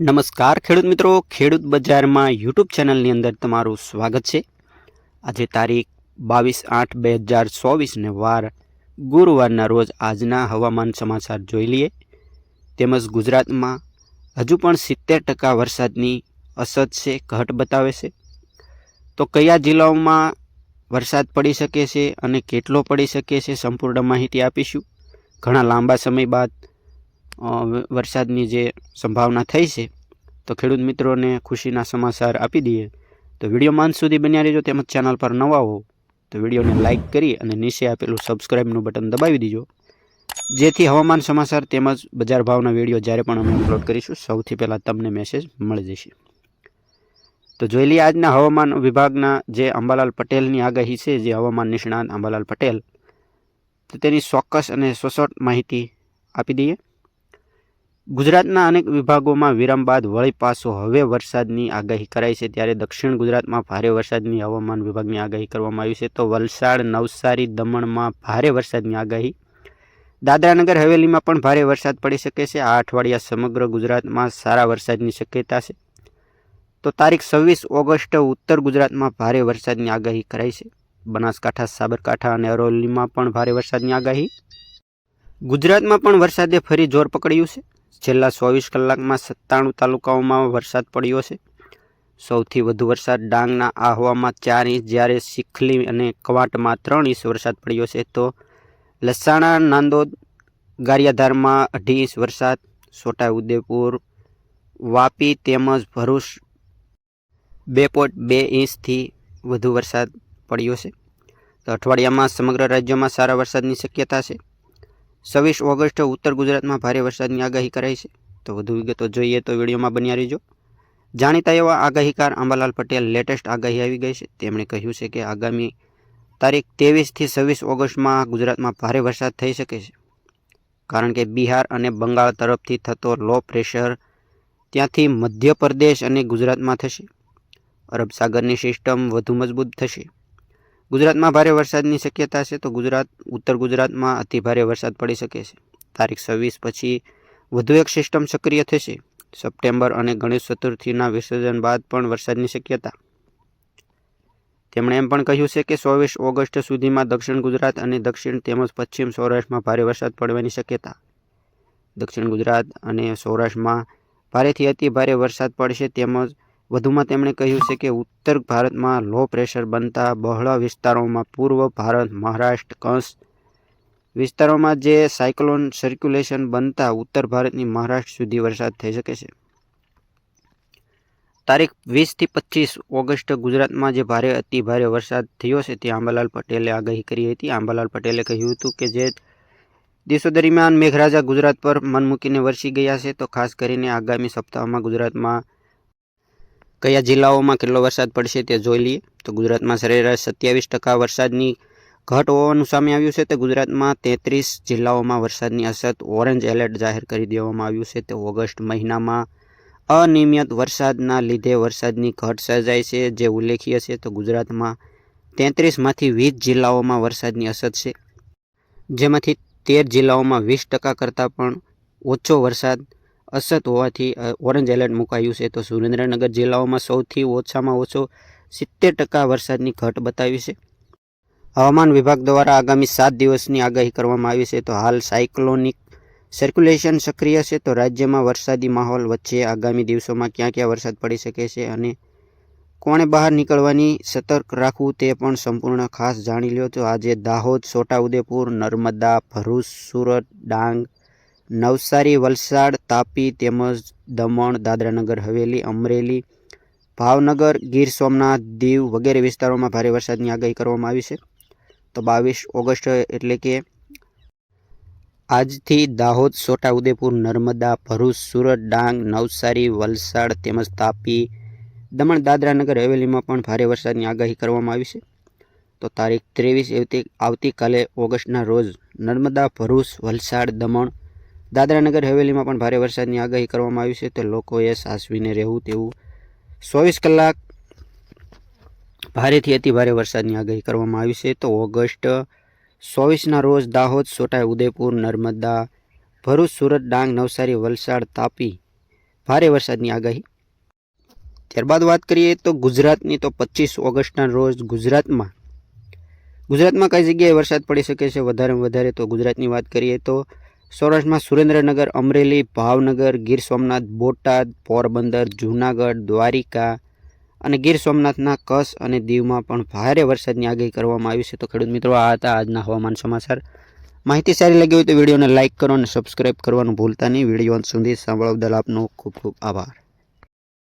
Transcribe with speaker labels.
Speaker 1: નમસ્કાર ખેડૂત મિત્રો. ખેડૂત બજારમાં યુટ્યુબ ચેનલની અંદર તમારું સ્વાગત છે. આજે તારીખ બાવીસ આઠ બે હજાર ચોવીસને વાર ગુરુવારના રોજ આજના હવામાન સમાચાર જોઈ લઈએ. તેમજ ગુજરાતમાં હજુ પણ સિત્તેર ટકા વરસાદની અસર છે, ઘટ બતાવે છે. તો કયા જિલ્લાઓમાં વરસાદ પડી શકે છે અને કેટલો પડી શકે છે, સંપૂર્ણ માહિતી આપીશું. ઘણા લાંબા સમય બાદ વરસાદની જે સંભાવના થઈ છે, તો ખેડૂત મિત્રોને ખુશીના સમાચાર આપી દઈએ. તો વિડીયોમાં અંત સુધી બન્યા રહેજો તેમજ ચેનલ પર નવા હો, તો વિડીયોને લાઇક કરી અને નીચે આપેલું સબસ્ક્રાઇબનું બટન દબાવી દીજો. જેથી હવામાન સમાચાર તેમજ બજાર ભાવના વીડિયો જ્યારે પણ અમે અપલોડ કરીશું, સૌથી પહેલાં તમને મેસેજ મળી જશે. તો જોઈ લઈએ આજના હવામાન વિભાગના જે અંબાલાલ પટેલની આગાહી છે, જે હવામાન નિષ્ણાત અંબાલાલ પટેલ, તો તેની ચોક્કસ અને સચોટ માહિતી આપી દઈએ. ગુજરાતના અનેક વિભાગોમાં વિરામ બાદ વળી પાછો હવે વરસાદની આગાહી કરાઈ છે. ત્યારે દક્ષિણ ગુજરાતમાં ભારે વરસાદની હવામાન વિભાગની આગાહી કરવામાં આવી છે. તો વલસાડ, નવસારી, દમણમાં ભારે વરસાદની આગાહી. દાદરાનગર, હવેલીમાં પણ ભારે વરસાદ પડી શકે છે. આ અઠવાડિયા સમગ્ર ગુજરાતમાં સારા વરસાદની શક્યતા છે. તો તારીખ છવ્વીસ ઓગસ્ટ ઉત્તર ગુજરાતમાં ભારે વરસાદની આગાહી કરાઈ છે. બનાસકાંઠા, સાબરકાંઠા અને અરવલ્લીમાં પણ ભારે વરસાદની આગાહી. ગુજરાતમાં પણ વરસાદે ફરી જોર પકડ્યું છે. છેલ્લા ચોવીસ કલાકમાં સત્તાણું તાલુકાઓમાં વરસાદ પડ્યો છે. સૌથી વધુ વરસાદ ડાંગના આહવામાં ચાર ઇંચ, જ્યારે શીખલી અને કવાટમાં ત્રણ ઇંચ વરસાદ પડ્યો છે. તો લસાણા, નાંદોદ, ગારિયાધારમાં અઢી ઇંચ વરસાદ છોટાઉદેપુર વાપી તેમજ ભરૂચ બે પોઈન્ટ બે ઇંચથી વધુ વરસાદ પડ્યો છે. તો અઠવાડિયામાં સમગ્ર રાજ્યમાં સારા વરસાદની શક્યતા છે. છવ્વીસ ઓગસ્ટે ઉત્તર ગુજરાતમાં ભારે વરસાદની આગાહી કરાઈ છે. તો વધુ વિગતો જોઈએ તો વિડીયોમાં બન્યા રહેજો. જાણીતા એવા આગાહીકાર અંબાલાલ પટેલ લેટેસ્ટ આગાહી આવી ગઈ છે. તેમણે કહ્યું છે કે આગામી તારીખ ત્રેવીસથી છવ્વીસ ઓગસ્ટમાં ગુજરાતમાં ભારે વરસાદ થઈ શકે છે. કારણ કે બિહાર અને બંગાળ તરફથી થતો લો પ્રેશર ત્યાંથી મધ્યપ્રદેશ અને ગુજરાતમાં થશે. અરબ સાગરની સિસ્ટમ વધુ મજબૂત થશે. ગુજરાતમાં ભારે વરસાદની શક્યતા છે, તો ગુજરાત, ઉત્તર ગુજરાતમાં અતિ ભારે વરસાદ પડી શકે છે. તારીખ છવ્વીસ પછી વધુ એક સિસ્ટમ સક્રિય થશે. સપ્ટેમ્બર અને ગણેશ ચતુર્થીના વિસર્જન બાદ પણ વરસાદની શક્યતા. તેમણે એમ પણ કહ્યું છે કે ચોવીસ ઓગસ્ટ સુધીમાં દક્ષિણ ગુજરાત અને દક્ષિણ તેમજ પશ્ચિમ સૌરાષ્ટ્રમાં ભારે વરસાદ પડવાની શક્યતા. દક્ષિણ ગુજરાત અને સૌરાષ્ટ્રમાં ભારેથી અતિ ભારે વરસાદ પડશે તેમજ વધુમાં તેમણે કહ્યું છે કે ઉત્તર ભારતમાં લો પ્રેશર બનતા બહોળા વિસ્તારોમાં પૂર્વ ભારત, મહારાષ્ટ્ર કંસ વિસ્તારોમાં જે સાયક્લોન સર્ક્યુલેશન બનતા ઉત્તર ભારતની મહારાષ્ટ્ર સુધી વરસાદ થઈ શકે છે. તારીખ વીસથી પચીસ ઓગસ્ટ ગુજરાતમાં જે ભારે, અતિ ભારે વરસાદ થયો છે તે આંબાલાલ પટેલે આગાહી કરી હતી. આંબાલાલ પટેલે કહ્યું હતું કે જે દિવસો દરમિયાન મેઘરાજા ગુજરાત પર મન મૂકીને વરસી ગયા છે તો ખાસ કરીને આગામી સપ્તાહમાં ગુજરાતમાં કયા જિલ્લાઓમાં કેટલો વરસાદ પડશે તે જોઈ લઈએ. તો ગુજરાતમાં સરેરાશ સત્યાવીસ ટકા વરસાદની ઘટ હોવાનું સામે આવ્યું છે. તે ગુજરાતમાં તેત્રીસ જિલ્લાઓમાં વરસાદની અસર ઓરેન્જ એલર્ટ જાહેર કરી દેવામાં આવ્યું છે. તે ઓગસ્ટ મહિનામાં અનિયમિત વરસાદના લીધે વરસાદની ઘટ સર્જાય છે જે ઉલ્લેખીય છે. તો ગુજરાતમાં તેત્રીસમાંથી વીસ જિલ્લાઓમાં વરસાદની અસર છે. જેમાંથી તેર જિલ્લાઓમાં વીસ ટકા કરતાં પણ ઓછો વરસાદ અસત હોવાથી ઓરેન્જ એલર્ટ મુકાયું છે. તો સુરેન્દ્રનગર જિલ્લાઓમાં સૌથી ઓછામાં ઓછો સિત્તેર ટકા વરસાદની ઘટ બતાવી છે. હવામાન વિભાગ દ્વારા આગામી સાત દિવસની આગાહી કરવામાં આવી છે. તો હાલ સાયક્લોનિક સર્ક્યુલેશન સક્રિય છે. તો રાજ્યમાં વરસાદી માહોલ વચ્ચે આગામી દિવસોમાં ક્યાં ક્યાં વરસાદ પડી શકે છે અને કોણે બહાર નીકળવાની સતર્ક રાખવું તે પણ સંપૂર્ણ ખાસ જાણી લ્યો. તો આજે દાહોદ, છોટાઉદેપુર, નર્મદા, ભરૂચ, સુરત, ડાંગ નવસારી, વલસાડ, તાપી તેમજ દમણ, દાદરાનગર, હવેલી, અમરેલી, ભાવનગર, ગીર સોમનાથ, દીવ વગેરે વિસ્તારોમાં ભારે વરસાદની આગાહી કરવામાં આવી છે. તો બાવીસ ઓગસ્ટ એટલે કે આજથી દાહોદ છોટાઉદેપુર નર્મદા, ભરૂચ, સુરત, ડાંગ, નવસારી, વલસાડ તેમજ તાપી, દમણ, દાદરાનગર, હવેલીમાં પણ ભારે વરસાદની આગાહી કરવામાં આવી છે. તો તારીખ ત્રેવીસ આવતી આવતીકાલે ઓગસ્ટના રોજ નર્મદા, ભરૂચ, વલસાડ, દમણ દાદરાનગર હવેલીમાં પણ ભારે વરસાદની આગાહી કરવામાં આવી છે તો લોકોએ સાસવીને રહેવું તેવું ચોવીસ કલાક ભારેથી અતિ ભારે વરસાદની આગાહી કરવામાં આવી છે તો ઓગસ્ટ ચોવીસના રોજ દાહોદ છોટા ઉદયપુર, નર્મદા, ભરૂચ, સુરત, ડાંગ, નવસારી, વલસાડ તાપી ભારે વરસાદની આગાહી. ત્યારબાદ વાત કરીએ તો ગુજરાતની તો પચીસ ઓગસ્ટના રોજ ગુજરાતમાં ગુજરાતમાં કઈ જગ્યાએ વરસાદ પડી શકે છે? વધારે વધારે તો ગુજરાતની વાત કરીએ તો સૌરાષ્ટ્રમાં સુરેન્દ્રનગર, અમરેલી, ભાવનગર, ગીર સોમનાથ, બોટાદ, પોરબંદર, જૂનાગઢ, દ્વારિકા અને ગીર સોમનાથના કચ્છ અને દીવમાં પણ ભારે વરસાદની આગાહી કરવામાં આવી છે. તો ખેડૂત મિત્રો, આ હતા આજના હવામાન સમાચાર. માહિતી સારી લાગી હોય તો વિડીયોને લાઇક કરો અને સબસ્ક્રાઇબ કરવાનું ભૂલતા નહીં. વીડિયો સુધી સાંભળવા બદલ આપનો ખૂબ ખૂબ આભાર.